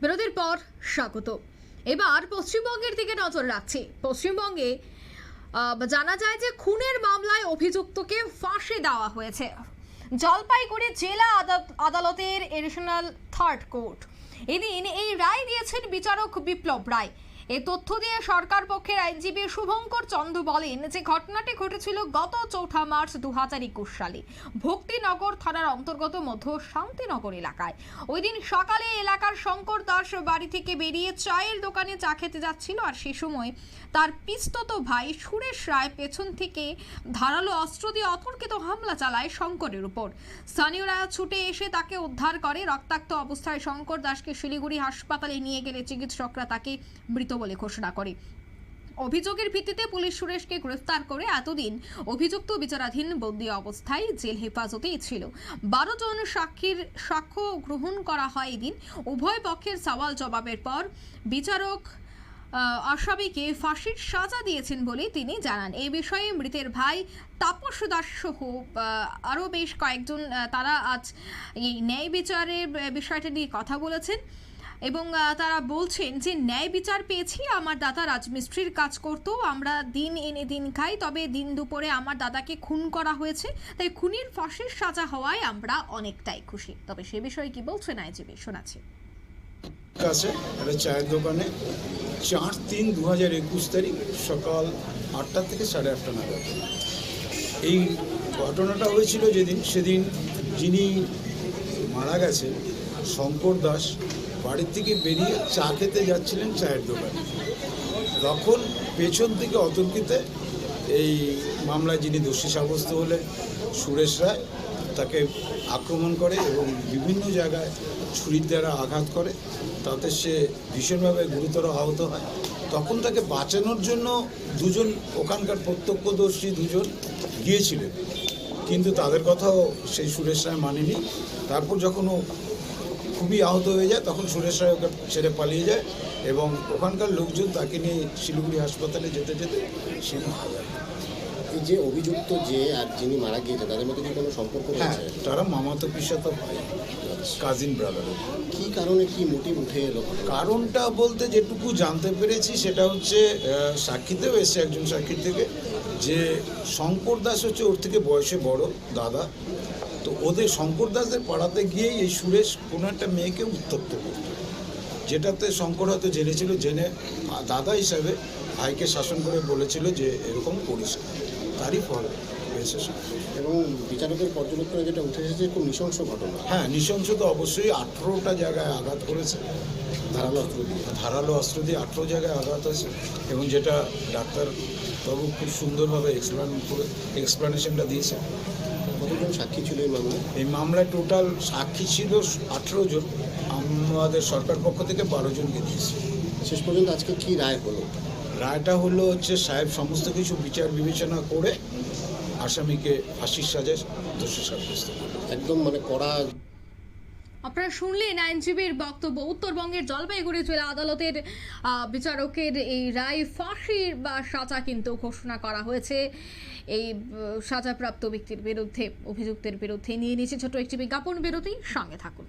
বিরতির পর স্বাগত। এবার পশ্চিমবঙ্গের দিকে নজর রাখছি। পশ্চিমবঙ্গে জানা যায় যে খুনের মামলায় অভিযুক্তকে ফাঁসি দেওয়া হয়েছে। জলপাইগুড়ি জেলা আদালত- আদালতের এডিশনাল থার্ড কোর্ট। এদিন এই রায় দিয়েছেন বিচারক বিপ্লব রায়। এ তথ্য দিয়ে সরকার পক্ষের আইনজীবী শুভঙ্কর চন্দ্র বলেন যে ঘটনাটি ঘটেছিল গত চৌঠা মার্চ দু হাজার একুশ সালে ভক্তিনগর থানার অন্তর্গত মধ্য শান্তিনগর এলাকায়। ওই দিন সকালে এলাকার শঙ্কর দাস বাড়ি থেকে বেরিয়ে চায়ের দোকানে চা খেতে যাচ্ছিল আর সে সময় তার পিস্তত ভাই সুরেশ রায় পেছন থেকে ধারালো অস্ত্র দিয়ে অতর্কিত হামলা চালায় শঙ্করের উপর। স্থানীয়রা ছুটে এসে তাকে উদ্ধার করে। রক্তাক্ত অবস্থায় শঙ্কর দাসকে শিলিগুড়ি হাসপাতালে নিয়ে গেলে চিকিৎসকরা তাকে মৃত বলে ঘোষণা করে। অভিযোগের ভিত্তিতে পুলিশ সুরেশকে গ্রেফতার করে এতদিন অভিযুক্ত বিচারাধীন বন্দি অবস্থায় জেল হেফাজতেই ছিল। বারো জন সাক্ষীর সাক্ষ্য গ্রহণ করা হয় এদিন। উভয় পক্ষের সওয়াল জবাবের পর বিচারক আসামিকে ফাঁসির সাজা দিয়েছেন বলে তিনি জানান। এ বিষয়ে মৃতের ভাই তাপস দাস সহ আরও বেশ কয়েকজন তারা আজ এই ন্যায় বিচারের বিষয়টা নিয়ে কথা বলেছেন। এবং তারা বলছেন যে, ন্যায় বিচার পেয়েছি, আমার দাদা রাজমিস্ত্রির কাজ করতো, আমরা দিন এনে দিন খাই, তবে দিন দুপুরে আমার দাদাকে খুন করা হয়েছে, তাই খুনির ফাঁসির সাজা হওয়ায় আমরা অনেকটাই খুশি। তবে সে বিষয়ে কি বলছেন আইজিবি শোনাচ্ছি। কাছে একটা চায়ের দোকানে, চার তিন দু হাজার একুশ তারিখ সকাল আটটা থেকে সাড়ে আটটা নাগাদ। এই ঘটনাটা হয়েছিল যেদিন, সেদিন যিনি মারা গেছেন, শঙ্কর দাস বাড়ির থেকে বেরিয়ে চা খেতে যাচ্ছিলেন চায়ের দোকানে। তখন পেছন থেকে অতর্কিতে এই মামলায় যিনি দোষী সাব্যস্ত হলেন, সুরেশ রায়, তাকে আক্রমণ করে এবং বিভিন্ন জায়গায় ছুরির দ্বারা আঘাত করে। তাতে সে ভীষণভাবে গুরুতর আহত হয়। তখন তাকে বাঁচানোর জন্য দুজন ওখানকার প্রত্যক্ষদর্শী দুজন গিয়েছিলেন। কিন্তু তাদের কথাও সেই সুরেশ রায় মানেনি। তারপর যখন ও খুবই আহত হয়ে যায় তখন সুরেশ রায় ওকে ছেড়ে পালিয়ে যায় এবং ওখানকার লোকজন তাকে নিয়ে শিলিগুড়ি হাসপাতালে যেতে যেতে সে মারা যায়। এই যে অভিযুক্ত যে আর যিনি মারা গিয়েছে তাদের মধ্যে কি কোনো সম্পর্ক হ্যাঁ তারা মামাতো পিসাতো ভাই কাজিন ব্রাদার কি কারণে কি মোটিভ উঠে এলো? কারণটা বলতে যেটুকু জানতে পেরেছি সেটা হচ্ছে সাক্ষীতেও এসছে একজন সাক্ষীর থেকে যে শঙ্কর দাস হচ্ছে ওর থেকে বয়সে বড় দাদা। তো ওদের শঙ্কর দাসদের পাড়াতে গিয়েই এই সুরেশ কোনো একটা মেয়েকে উত্তপ্ত করত। যেটাতে শঙ্কর হয়তো জেনেছিল জেনে দাদা হিসাবে ভাইকে শাসন করে বলেছিল যে এরকম করিস তারই ফল পেয়েছে সে। এবং বিচারকের পর্যবেক্ষণে যেটা উঠে এসেছে খুব নৃশংস ঘটনা। হ্যাঁ নৃশংস তো অবশ্যই। আঠেরোটা জায়গায় আঘাত করেছে। ধারালো অস্ত্র দিয়ে। ধারালো অস্ত্র দিয়ে আঠেরো জায়গায় আঘাত আছে এবং যেটা ডাক্তার বাবু খুব সুন্দরভাবে এক্সপ্লেন করে এক্সপ্লানেশনটা দিয়েছে। সাক্ষী ছিল এই মামলায়? এই মামলায় টোটাল সাক্ষী ছিল আঠেরো জন। আমাদের সরকার পক্ষ থেকে বারো জনকে দিয়েছে। শেষ পর্যন্ত আজকে কি রায় হলো? রায়টা হলো হচ্ছে সাহেব সমস্ত কিছু বিচার বিবেচনা করে আসামিকে ফাঁসির সাজে দোষী সাব্যস্ত একদম মানে কড়া আপনারা শুনলেন আইনজীবীর বক্তব্য। উত্তরবঙ্গের জলপাইগুড়ি জেলা আদালতের বিচারকের এই রায় ফাঁসির বা সাজা কিন্তু ঘোষণা করা হয়েছে। এই সাজাপ্রাপ্ত ব্যক্তির বিরুদ্ধে, অভিযুক্তের বিরুদ্ধে নিয়ে নিয়েছে ছোট একটি বিজ্ঞাপন। বিরতি সঙ্গে থাকুন।